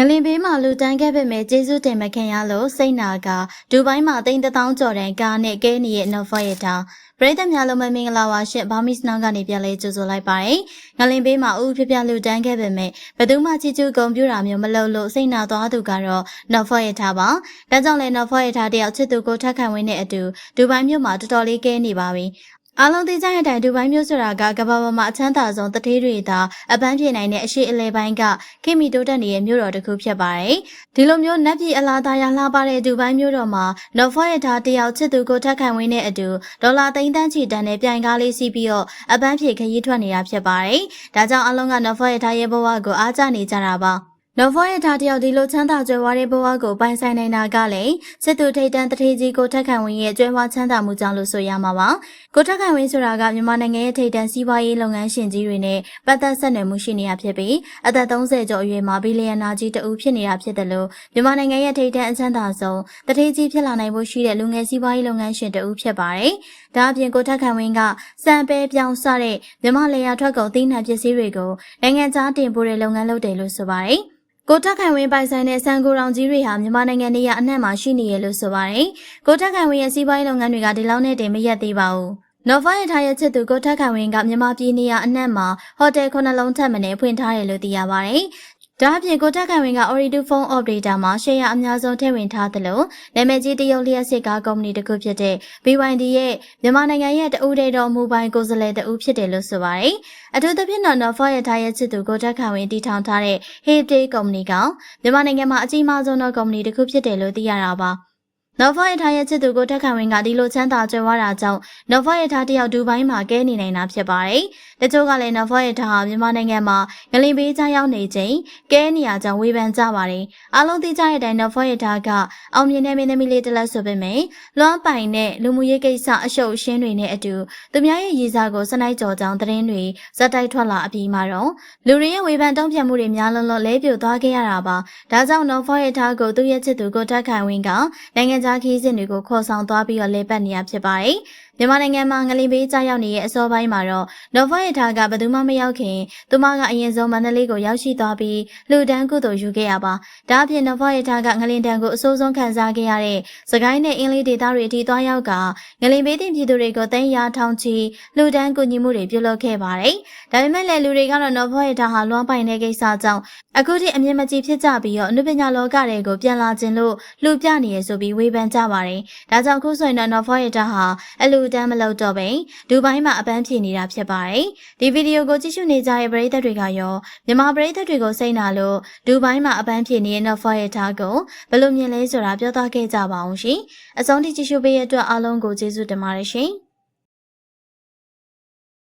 ငလင်ဘေးမှာလူတန်းခဲ့ပေမဲ့ကျေးဇူးတင်မခင်ရလို့စိတ်နာကဒူဘိုင်းမှာတိန်တထောင်ကျော်တဲ့ကားနဲ့ကဲနေရဲ့ Nova ရတာပရိသတ်များလုံးမမင်္ဂလာပါရှင်ဘာမီစနောင်းကနေပြန်လဲကြိုဆိုလိုက်ပါတယ်ငလင်ဘေးမှာဥပြပြလူတန်းခဲ့ပေမဲ့ဘယ်သူမှချီချူဂုံပြူတာမျိုးမလုပ်လို့စိတ်နာသွားသူကတော့ Nova ရတာပါဒါကြောင့်လဲ Nova ရတာတယောက်ချစ်သူကိုထက်ခံဝင်းတဲ့အတူဒူဘိုင်းမြို့မှာတော်တော်လေးကဲနေပါပြီ အားလုံးသိကြတဲ့အတိုင်းဒူဘိုင်းမြို့ဆိုတာကကမ္ဘာပေါ်မှာအချမ်းသာဆုံးတထေးတွေသာအပန်းပြေနိုင်တဲ့အရှိအလဲပိုင်းကခိမီတိုးတက်နေတဲ့မြို့တော်တစ်ခုဖြစ်ပါတယ်။ဒီလိုမျိုးနက်ပြည်အလားသားရလှပတဲ့ဒူဘိုင်းမြို့တော်မှာနော်ဖော့ရထားတယောက်ချစ်သူကိုထက်ခံဝင်းတဲ့အတူဒေါ်လာသိန်းတန်းချီတန်နဲ့ပြိုင်ကားလေးစီးပြီးတော့အပန်းပြေခရီးထွက်နေတာဖြစ်ပါတယ်။ဒါကြောင့်အလုံးကနော်ဖော့ရထားရဲ့ဘဝကိုအားကျနေကြတာပါ။ နော်ဖောရဲ့ထားတယောက်ဒီလိုချမ်းသာကြွယ်ဝတဲ့ဘဝကိုပိုင်ဆိုင်နိုင်တာကလည်းစစ်သူထိတ်တန်းတထေကြီးကိုထက်ခံဝင်းရဲ့ကြွယ်ဝချမ်းသာမှုကြောင့်လို့ဆိုရမှာပါ။ကိုထက်ခံဝင်းဆိုတာကမြန်မာနိုင်ငံရဲ့ထိတ်တန်းစီးပွားရေးလုပ်ငန်းရှင်ကြီးတွေနဲ့ပတ်သက်ဆက်နွယ်မှုရှိနေတာဖြစ်ပြီးအသက်30ကျော်အရွယ်မှာဘီလီယံနာကြီးတဦးဖြစ်နေတာဖြစ်တယ်လို့မြန်မာနိုင်ငံရဲ့ထိတ်တန်းအချမ်းသာဆုံးတထေကြီးဖြစ်လာနိုင်ဖို့ရှိတဲ့လူငယ်စီးပွားရေးလုပ်ငန်းရှင်တဦးဖြစ်ပါတယ်။ဒါအပြင်ကိုထက်ခံဝင်းကစံပဲပြောင်းစတဲ့မြန်မာလေယာထွက်ကုန်သီးနှံပစ္စည်းတွေကိုနိုင်ငံခြားတင်ပို့တဲ့လုပ်ငန်းလုပ်တယ်လို့ဆိုပါတယ်။ ကိုတက်ခိုင်ဝင်းပိုင်ဆိုင်တဲ့စံကိုရောင်ကြီးတွေဟာမြန်မာနိုင်ငံနေရအနှံ့မှာရှိနေရလို့ဆိုပါတယ်။ကိုတက်ခိုင်ဝင်းရဲ့စီးပွားရေးလုပ်ငန်းတွေကဒီလောက်နဲ့တည်းမရက်သေးပါဘူး။နော်ဗာရထားရဲ့ချစ်သူကိုထက်ခိုင်ဝင်းကမြန်မာပြည်နေရအနှံ့မှာဟိုတယ်ခုနှလုံးထပ်မံဖွင့်ထားတယ်လို့သိရပါတယ်။ ဒါအပြင်ကိုတက်ခိုင်ဝင်းက Oridu Phone Operator မှာ share အများဆုံးထည့်ဝင်ထားသလိုနာမည်ကြီးတရုတ်လျှက်စစ်ကားကုမ္ပဏီတစ်ခုဖြစ်တဲ့ BYD ရဲ့မြန်မာနိုင်ငံရဲ့တဦးတည်းသောမူပိုင်ကိုယ်စားလှယ်တဦးဖြစ်တယ်လို့ဆိုပါတယ်။အထူးသဖြင့်တော့ Nova ရဲ့ထားရဲ့ချစ်သူကိုတက်ခိုင်ဝင်းတည်ထောင်ထားတဲ့ Heyday ကုမ္ပဏီကမြန်မာနိုင်ငံမှာအကြီးမားဆုံးသောကုမ္ပဏီတစ်ခုဖြစ်တယ်လို့သိရတာပါ။ နော်ဖော့ရထားရဲ့ချစ်သူကိုတက်ခံဝင်းကဒီလိုချမ်းသာကြွယ်ဝတာကြောင့်နော်ဖော့ရထားတယောက်ဒူဘိုင်းမှာကဲနေနိုင်တာဖြစ်ပါတယ်။တချို့ကလည်းနော်ဖော့ရထားဟာမြန်မာနိုင်ငံမှာငလင်ပေးချရောက်နေချိန်ကဲနေရကြောင်းဝေဖန်ကြပါတယ်။အားလုံးသိကြတဲ့အတိုင်းနော်ဖော့ရထားကအောင်မြင်တဲ့မင်းသမီးလေးတစ်လက်ဆိုပေမဲ့လွမ်းပိုင်တဲ့လူမှုရေးကိစ္စအရှုပ်ရှင်းတွေနဲ့အတူသူများရဲ့ရည်စားကိုစနိုက်ကြော်ကြောင်းသတင်းတွေဇက်တိုက်ထွက်လာအပြီးမှာတော့လူတွေရဲ့ဝေဖန်တုံ့ပြန်မှုတွေများလွန်းလို့လဲပြိုသွားခဲ့ရတာပါ။ဒါကြောင့်နော်ဖော့ရထားကိုသူ့ရဲ့ချစ်သူကိုတက်ခံဝင်းကနိုင်ငံခြားခီးစဉ်တွေကိုခေါ်ဆောင်သွားပြီးတော့လဲပတ်နေရဖြစ်ပါတယ်။ မြန်မာနိုင်ငံမှာငလင်ပေးကြားရောက်နေတဲ့အစောပိုင်းမှာတော့နော်ဗာရထားကဘယ်သူမှမရောက်ခင်သူမကအရင်ဆုံးမန္တလေးကိုရောက်ရှိသွားပြီးလူဒန်းကုသိုလ်ယူခဲ့ရပါ။ဒါအပြင်နော်ဗာရထားကငလင်တန်ကိုအဆိုးဆုံးခံစားခဲ့ရတဲ့စကိုင်းနဲ့အင်းလေးဒေသတွေအထိသွားရောက်ကငလင်ပေးတင်ပြည်သူတွေကိုတန်းရာထောင်ချီလူဒန်းကူညီမှုတွေပြုလုပ်ခဲ့ပါတယ်။ဒါပေမဲ့လည်းလူတွေကတော့နော်ဗာရထားဟာလွမ်းပိုင်တဲ့ကိစ္စကြောင့်အခုထိအမြင့်မကြီးဖြစ်ကြပြီးတော့အနုပညာလောကတွေကိုပြန်လာခြင်းလို့လူပြနေရဆိုပြီးဝေဖန်ကြပါတယ်။ဒါကြောင့်ခုဆိုရင်တော့နော်ဗာရထားဟာအလူတန်းမလုပ်တော့ပဲဒူဘိုင်းမှာအပန်းဖြေနေတာဖြစ်ပါတယ်။ဒီဗီဒီယိုကိုကြည့်ရှုနေကြတဲ့ပရိသတ်တွေကရောမြန်မာပရိသတ်တွေကိုစိတ်နာလို့ဒူဘိုင်းမှာအပန်းဖြေနေတဲ့ Nova ရဲ့ထားကိုဘယ်လိုမြင်လဲဆိုတာပြောသားခဲ့ကြပါအောင်ရှင်။အဆုံးထိကြည့်ရှုပေးရတဲ့အတွက်အားလုံးကိုကျေးဇူးတင်ပါတယ်ရှင်။